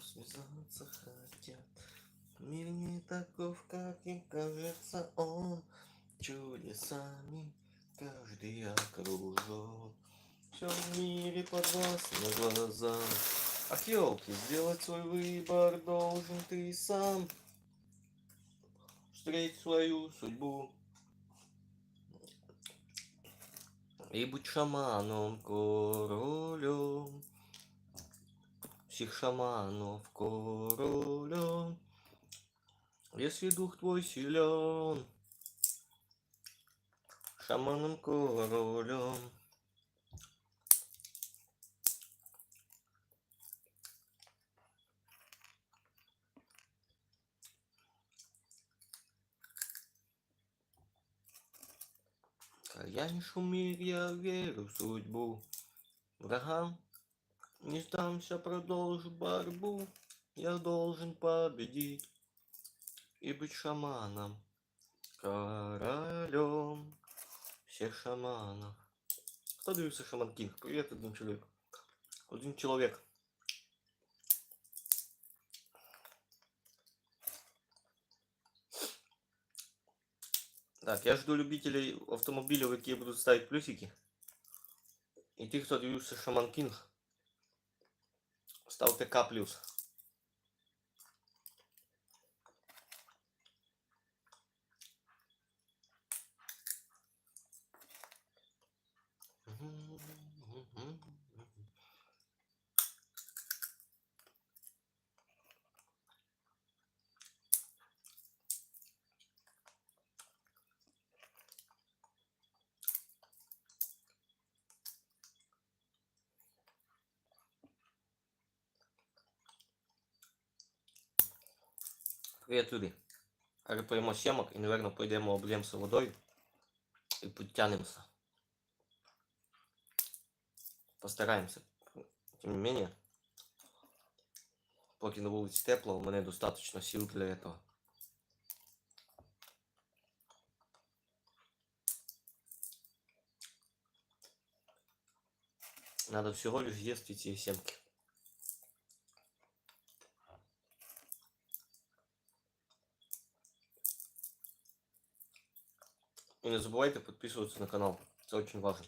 связаться хотят. Мир не таков, как им кажется он. Чудесами каждый окружен. Все в мире подвластно глазам. Ах, елки, сделать свой выбор должен ты сам. Встреть свою судьбу. И будь шаманом королем. Всех шаманов королем. Если дух твой силен, шаманом королем. Я мир, я верю в судьбу. Врагам не сдамся, продолжу борьбу. Я должен победить и быть шаманом, королем всех шаманов. Кто дивився Шаман Кінг? Привет, один человек. Один человек. Так, я жду любителей автомобилів, які будуть ставити плюсики. І тих, хто дивився Шаман Кінг, Ставте К плюс. Привіт, люди. Сімок і, напевно, пойдемо облємося водою і підтягнемося. Постараємося. Тим не менее, поки на вулиці тепло, у мене достатньо сил для этого. Надо всего лишь есть эти семки. И не забывайте подписываться на канал. Это очень важно.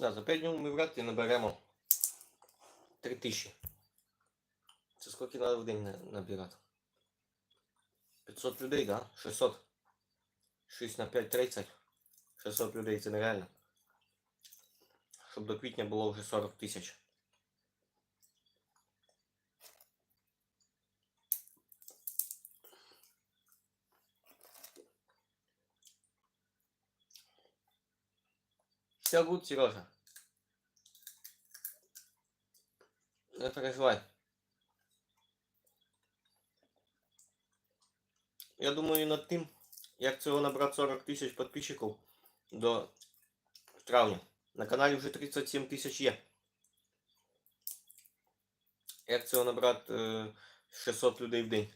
Да, за 5 днів ми вряд ли наберемо 3000. Це скільки треба в день набирати? 500 людей, да? 600. 6 на 5 30. 600 людей це нереально. Щоб до квітня було вже 40 тисяч. Все будет, Сережа. Не переживай. Я думаю над тим, як цього набрати 40 тисяч підписчиків до травня. На каналі вже 37 тисяч є. Як цього набрати е, 600 людей в день.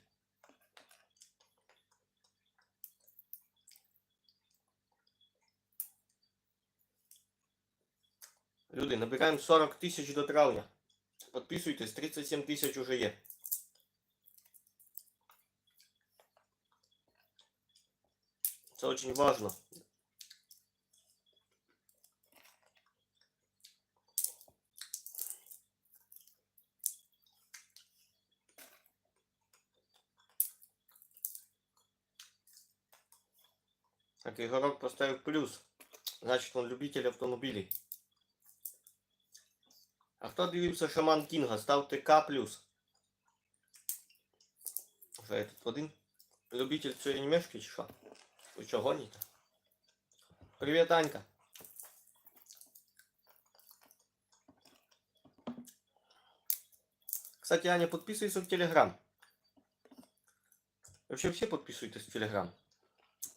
Люди, набираємо 40 тисяч до травня. Підписуйтесь, 37 тисяч уже є. Це очень важно. Так, Ігорок поставив плюс. Значить, он любитель автомобілів. А хто дивився Шаман Кінга? Ставте К Що я тут один? Любитель цієї анімешки чи що? Ви що гоните? Привіт, Анька! Кстати, Аня, подписывайся в Телеграм. Вообще все подписывайтесь в Телеграм.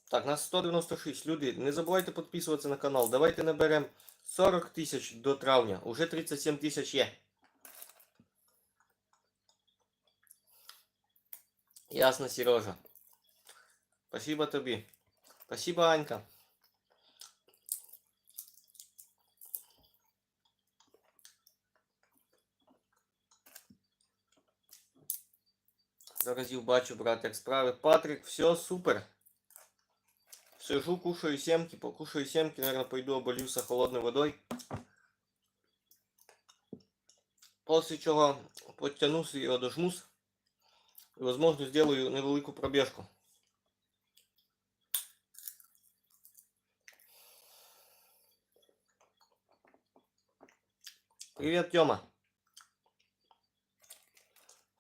Так, нас 196 люди. Не забывайте подписываться на канал. Давайте наберем. 40 тисяч до травня. Уже 37 тисяч є. Ясно, Сережа. Спасибо тобі. Спасибо, Анька. Заразів бачу, брат, як справи. Патрик, все супер. Сижу, кушаю семки, покушаю семки, наверное, пойду обольюся холодной водой. После чего подтянусь и одожмусь. И, возможно, сделаю невелику пробежку. Привет, Тёма.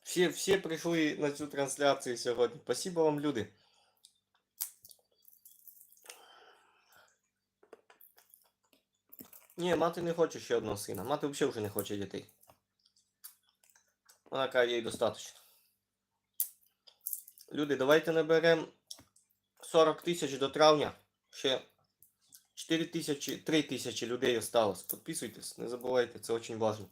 Всі, всі прийшли на цю трансляцію сьогодні. Спасибо вам, люди. Ні, мати не хоче ще одного сина. Мати взагалі вже не хоче дітей. Вона каже, їй достатньо. Люди, давайте наберемо 40 тисяч до травня. Ще 4 тисячі, 3 тисячі людей осталось. Підписуйтесь, не забувайте, це дуже важливо.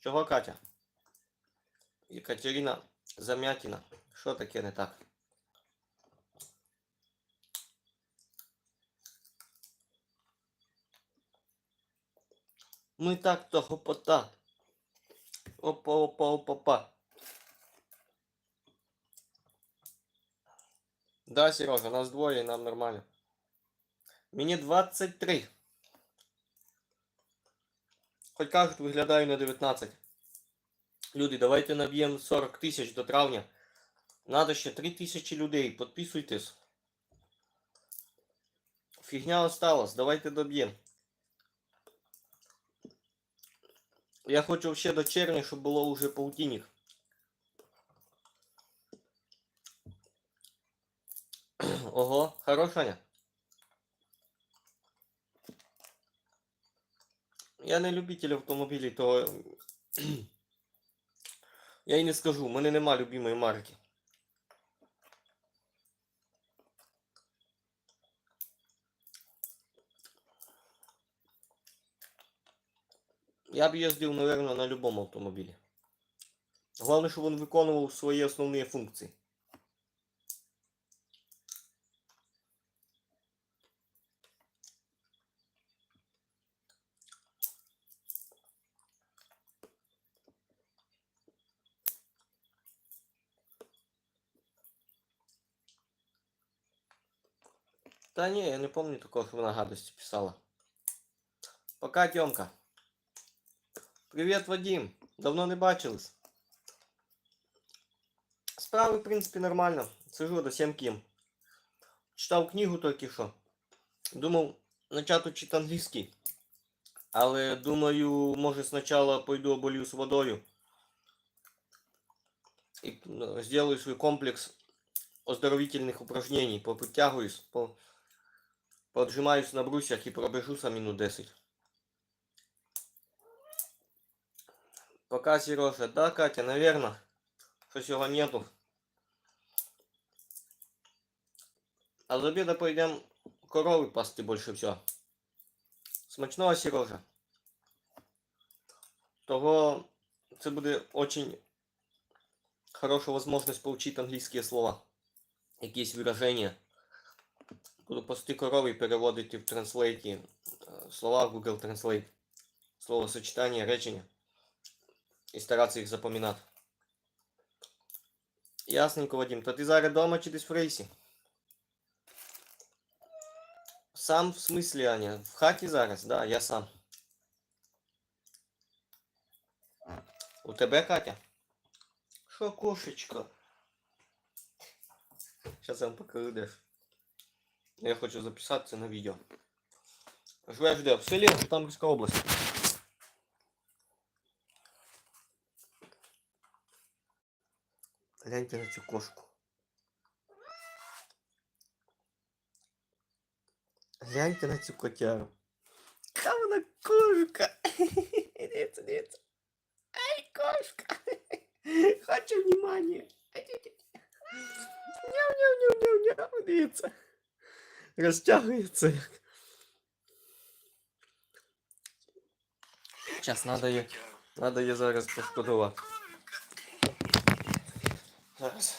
Чого Катя? Екатерина Замятіна. Що таке не так? Ми так то гопота. Опа, опа, опа, опа. Да, Сережа, нас двоє і нам нормально. Мені 23. Хоч кажуть, виглядаю на 19. Люди, давайте наб'ємо 40 тисяч до травня. Надо ще 3 тисячі людей. Підписуйтесь. Фігня осталась. Давайте доб'ємо. Я хочу ще до червня, щоб було уже полтинник. Ого, хорош, Аня. Я не любитель автомобілів, то я й не скажу, у мене нема любимої марки. Я б їздив, наверное, на любому автомобілі. Головне, щоб він виконував свої основні функції. Та ні, я не пам'ятаю такого, що вона гадості писала. Пока, Тьомка. Привіт, Вадим. Давно не бачились. Справи, в принципі, нормально. Сижу до 7 ким. Читав книгу тільки що. Думав почати читати англійський. Але думаю, може спочатку пойду оболюсь водою. І сделаю свій комплекс оздоровительных упражнений. Поподтягуюсь, по... поотжимаюсь на брусьях і пробежуся минут 10. Пока, Сережа. Да, Катя, наверное. Щось його нету. А з обіда пойдем корови пасти більше всього. Смачного, Сережа. Того це буде очень хороша возможность получить англійські слова. Якісь вираження. Корови і переводити в транслейті е, слова в Google Translate. Словосочетання, речення. І старатися їх запам'ятати. Ясненько, Вадим. То ти зараз вдома чи десь в рейсі? Сам в смислі, Аня? В хаті зараз? Да, я сам. У тебе, Катя? Що, кошечка? Сейчас я вам покажу десь. Я хочу записати це на відео. Живе де? В селі Житомирська область. Гляньте на цю кошку. Гляньте на цю котяру. Яка вона кошка. Дивіться, дивіться. Ай, кошка. Хочу внимання. Няу-няу-няу-няу-няу. Дивіться. Розтягується як. Зараз надо її, надо її зараз пошкодувати. Зараз.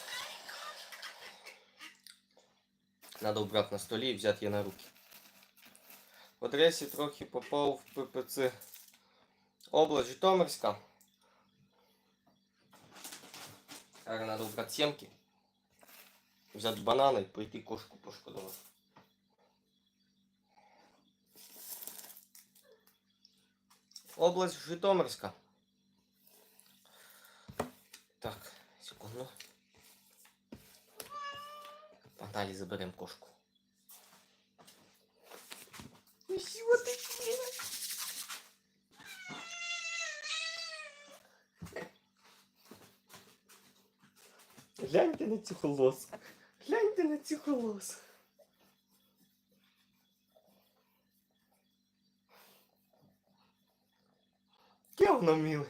Надо убрати на столі і взяти її на руки. В адресі трохи попав в ППЦ область Житомирська. Зараз треба убрати сімки. Взяти банани і пойти кошку пошкодувати. Область Житомирська. Так, секунду. Погнали, заберем кошку. Чего ты? Гляньте на цю холоску. Гляньте на цю холоску. Воно миле.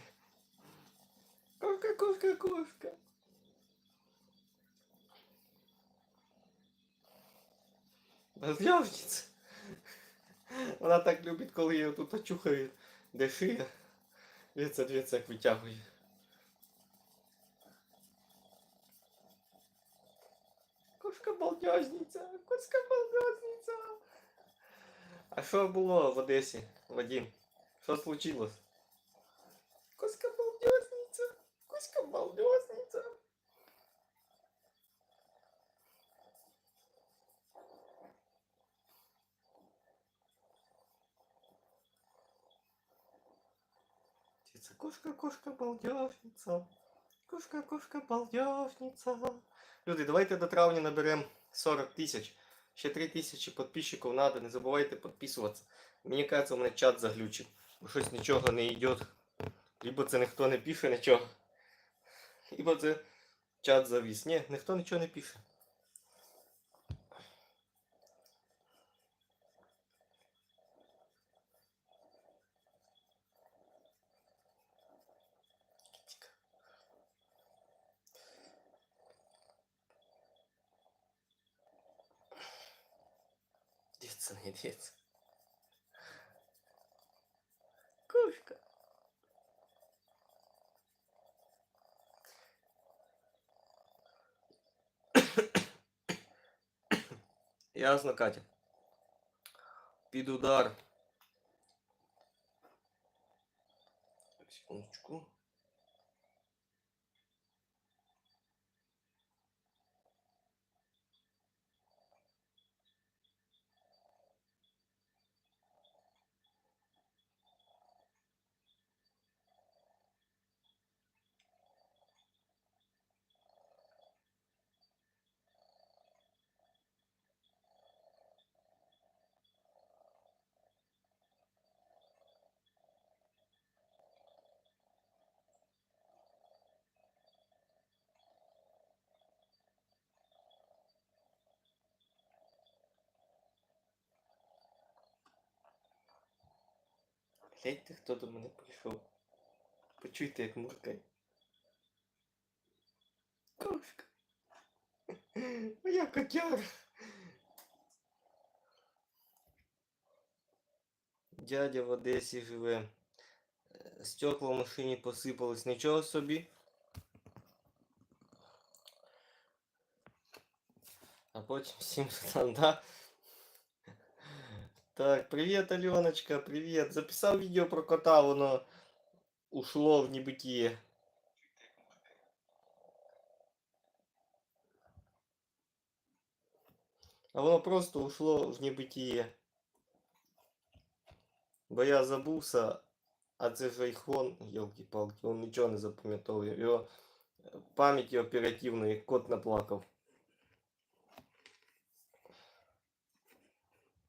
Кошка, кошка, кошка. Розлявниця. Вона так любить, коли її тут очухають, де шия. Дивіться, дивіться, як витягує. Кошка балдежниця, кошка балдежниця. А що було в Одесі, Вадим? Що случилось? Кошка балдежниця, кошка балдежниця. Птица, кошка, кошка, балдежниця. Кошка, кошка, балдежниця. Люди, давайте до травня наберемо 40 тисяч. Ще 3 тисячі підписчиків надо. Не забувайте підписуватися. Мені кажется, у мене чат заглючив. Бо щось нічого не йде. Либо це ніхто не пише нічого. Либо це чат завис. Ні, ніхто нічого не пише. Деться не деться. Кошка. Ясно, Катя. Під удар. Секундочку. Гляньте, хто до мене прийшов. Почуйте, як муркає. Кошка. Моя котяра. Дядя в Одесі живе. Е, Стекла в машині посипались. Нічого собі. А потім всім там, да? Так, привет, Аленочка, привет. Записал видео про кота, воно ушло в небытие. А воно просто ушло в небытие. Бо я забувся, а це ж айфон, елки-палки, він нічого не запам'ятовує. Його е, пам'яті оперативної кот наплакав.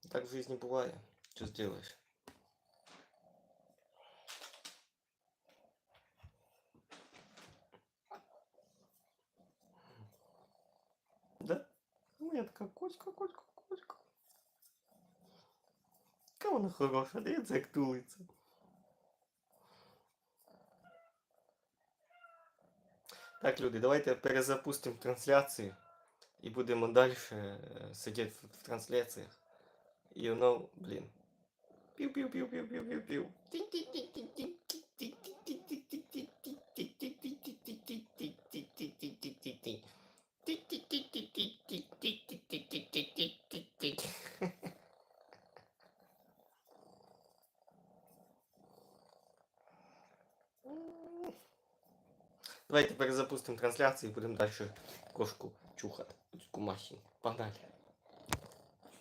Так в жизни бывает. Что сделаешь? Да? Моя такая кочка, кочка, кочка. Яка вона хороша, дивіться, як тулиться. Так, люди, давайте перезапустимо трансляцію і будемо далі сидіти в, в трансляціях. І воно, блін. Пів-пів-пів-пів-пів-пів-пів. Давайте перезапустимо трансляцію і будемо далі кошку чухати. Кумахи. Погнали.